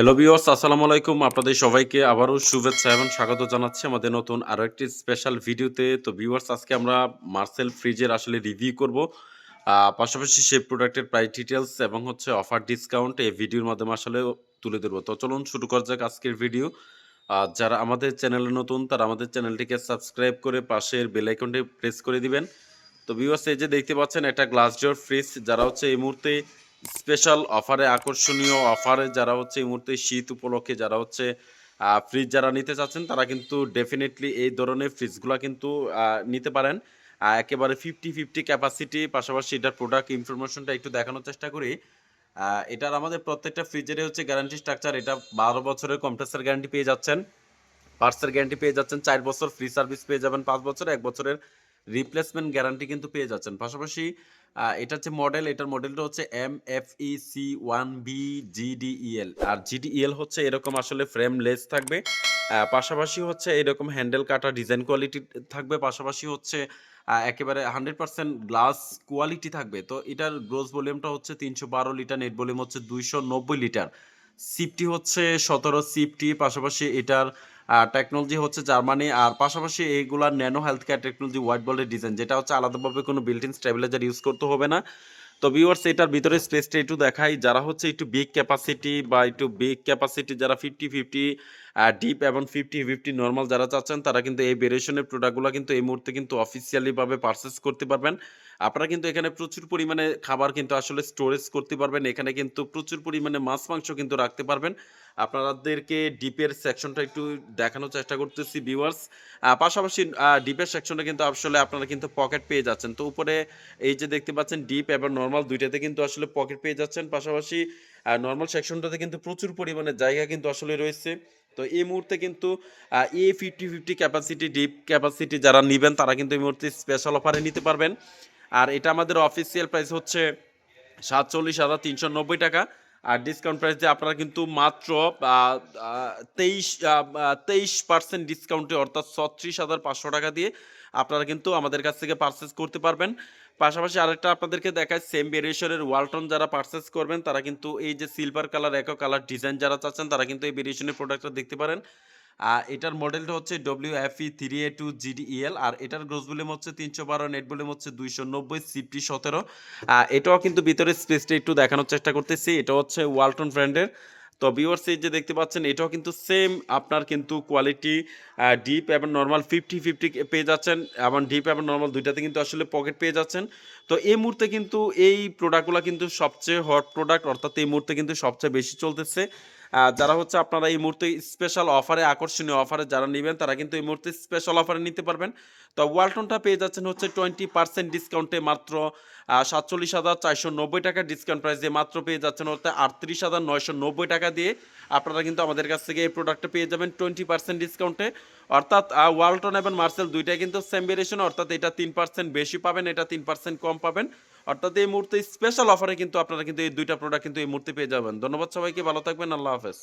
Hello বিওর্স আসসালামু আলাইকুম। আপনাদের সবাইকে আবারও শুভেচ্ছা এবং স্বাগত জানাচ্ছি আমাদের নতুন আরও একটি স্পেশাল ভিডিওতে তো ভিউয়ার্স আজকে আমরা মার্সেল ফ্রিজের আসলে রিভিউ করব। পাশাপাশি সেই প্রোডাক্টের প্রাইস ডিটেলস এবং হচ্ছে অফার ডিসকাউন্ট এই ভিডিওর মাধ্যমে আসলে তুলে ধরবো। তো চলুন শুরু করা যাক আজকের ভিডিও আর যারা আমাদের চ্যানেলে নতুন, তারা আমাদের চ্যানেলটিকে সাবস্ক্রাইব করে পাশের বেল আইকনটি প্রেস করে দিবেন। তো ভিউয়ার্স এই যে দেখতে পাচ্ছেন, একটা গ্লাস ডোর ফ্রিজ যারা হচ্ছে এই মুহূর্তে স্পেশাল অফারে, আকর্ষণীয় অফারে যারা হচ্ছে এই মুহূর্তে শীত উপলক্ষে যারা হচ্ছে ফ্রিজ যারা নিতে চাচ্ছেন, তারা কিন্তু ডেফিনেটলি এই ধরনের ফ্রিজগুলো কিন্তু নিতে পারেন। একেবারে ফিফটি ফিফটি ক্যাপাসিটি পাশাপাশি এটার প্রোডাক্ট ইনফরমেশনটা একটু দেখানোর চেষ্টা করি। এটার আমাদের প্রত্যেকটা ফ্রিজেরই হচ্ছে গ্যারান্টি স্ট্রাকচার এটা বারো বছরের কম্প্রেসার গ্যারান্টি পেয়ে যাচ্ছেন। পার্সের গ্যারান্টি পেয়ে যাচ্ছেন, চার বছর ফ্রি সার্ভিস পেয়ে যাবেন, পাঁচ বছর, এক বছরের রিপ্লেসমেন্ট গ্যারান্টি কিন্তু পেয়ে যাচ্ছেন। পাশাপাশি এটা হচ্ছে মডেল এটার মডেলটা হচ্ছে M F E C one B GDEL আর জিডিইএল হচ্ছে এরকম আসলে ফ্রেম লেস থাকবে। পাশাপাশি হচ্ছে এরকম হ্যান্ডেল কাটা ডিজাইন কোয়ালিটি থাকবে। পাশাপাশি হচ্ছে একেবারে হান্ড্রেড পার্সেন্ট গ্লাস কোয়ালিটি থাকবে। তো এটার গ্রোস ভলিউমটা হচ্ছে তিনশো বারো লিটার নেট ভলিউম হচ্ছে দুইশো নব্বই লিটার সিফটি হচ্ছে সতেরো সিফটি পাশাপাশি এটার টেকনোলজি হচ্ছে জার্মানি, আর পাশাপাশি এইগুলার nano health care technology white বোর্ডের ডিজাইন যেটা হচ্ছে আলাদাভাবে কোনো বিল্ট ইন স্টেবিলাইজার ইউজ করতে হবে না। তো ভিউয়ার্স এটার ভিতরে স্পেসটা একটু দেখাই, যারা হচ্ছে একটু বিগ ক্যাপাসিটি বা একটু বিগ ক্যাপাসিটি যারা ফিফটি ফিফটি ডিপ এবং ফিফটি ফিফটি নর্মাল যারা চাচ্ছেন, তারা কিন্তু এই ভেরিয়েশনের প্রোডাক্টগুলো কিন্তু এই মুহূর্তে কিন্তু অফিসিয়ালিভাবে পারচেস করতে পারবেন। আপনারা কিন্তু এখানে প্রচুর পরিমাণে খাবার কিন্তু আসলে স্টোরেজ করতে পারবেন, এখানে কিন্তু প্রচুর পরিমাণে মাছ, মাংস কিন্তু রাখতে পারবেন। আপনাদেরকে ডিপের সেকশনটা একটু দেখানোর চেষ্টা করতেছি ভিউয়ার্স পাশাপাশি ডিপের সেকশনে কিন্তু আসলে আপনারা কিন্তু পকেট পেয়ে যাচ্ছেন। তো উপরে এই যে দেখতে পাচ্ছেন ডিপ এবং নর্মাল দুইটাতে কিন্তু আসলে পকেট পেয়ে যাচ্ছেন। পাশাপাশি নর্মাল সেকশনটাতে কিন্তু প্রচুর পরিমাণে জায়গা কিন্তু আসলে রয়েছে। তো এই মুহূর্তে কিন্তু এ fifty fifty capacity deep capacity যারা নেবেন, তারা কিন্তু এই মুহূর্তে স্পেশাল অফারে নিতে পারবেন। আর এটা আমাদের অফিসিয়াল প্রাইস হচ্ছে সাতচল্লিশ হাজার তিনশো নব্বই টাকা। আর ডিসকাউন্ট প্রাইস দিয়ে আপনারা কিন্তু মাত্র তেইশ তেইশ পার্সেন্ট ডিসকাউন্টে অর্থাৎ ছত্রিশ হাজার পাঁচশো টাকা দিয়ে আপনারা কিন্তু আমাদের কাছ থেকে পারচেস করতে পারবেন। পাশাপাশি আরেকটা আপনাদেরকে দেখায় সেম ভেরিয়েশনের ওয়ালটন যারা পারচেস করবেন, তারা কিন্তু এই যে silver colour eco colour design যারা চাচ্ছেন, তারা কিন্তু এই ভেরিয়েশনের প্রোডাক্টটা দেখতে পারেন। এটার মডেলটা হচ্ছে W F E three A two GDEL আর এটার গ্রোস ভলিউম হচ্ছে তিনশো বারো নেট ভলিউম হচ্ছে দুইশো নব্বই সিপটি সতেরো। এটাও কিন্তু ভিতরে স্পেসটা একটু দেখানোর চেষ্টা করতেছি, এটা হচ্ছে ওয়ালটন ব্র্যান্ডের তো ভিউয়ার্স এই যে দেখতে পাচ্ছেন, এটাও কিন্তু সেম আপনার কিন্তু কোয়ালিটি ডিপ এবং নর্মাল ফিফটি ফিফটি পেয়ে যাচ্ছেন, এবং ডিপ এবং নর্মাল দুইটাতে কিন্তু আসলে পকেট পেয়ে যাচ্ছেন। তো এই মুহূর্তে কিন্তু এই প্রোডাক্টগুলো কিন্তু সবচেয়ে হট প্রোডাক্ট অর্থাৎ এই মুহূর্তে কিন্তু সবচেয়ে বেশি চলতেছে। যারা হচ্ছে আপনারা এই মুহূর্তে স্পেশাল অফারে আকর্ষণীয় অফারে যারা নেবেন, তারা কিন্তু এই মুহূর্তে স্পেশাল অফারে নিতে পারবেন। তো ওয়ালটনটা পেয়ে যাচ্ছেন হচ্ছে টোয়েন্টি পার্সেন্ট ডিসকাউন্টে মাত্র সাতচল্লিশ হাজার চারশো নব্বই টাকা ডিসকাউন্ট প্রাইস দিয়ে মাত্র পেয়ে যাচ্ছেন হচ্ছে আটত্রিশ হাজার নয়শো নব্বই টাকা দিয়ে। আপনারা কিন্তু আমাদের কাছ থেকে এই প্রোডাক্টটা পেয়ে যাবেন টোয়েন্টি পার্সেন্ট ডিসকাউন্টে অর্থাৎ ওয়ালটন এবং মার্সেল দুইটাই কিন্তু সেম ভেরিয়েশন অর্থাৎ এটা তিন পার্সেন্ট বেশি পাবেন, এটা তিন পার্সেন্ট কম পাবেন। অর্থাৎ এই মুহূর্তে স্পেশাল অফারে কিন্তু আপনারা কিন্তু এই দুইটা প্রোডাক্ট কিন্তু এই মুহূর্তে পেয়ে যাবেন। ধন্যবাদ সবাইকে, ভালো থাকবেন, আল্লাহ হাফেজ।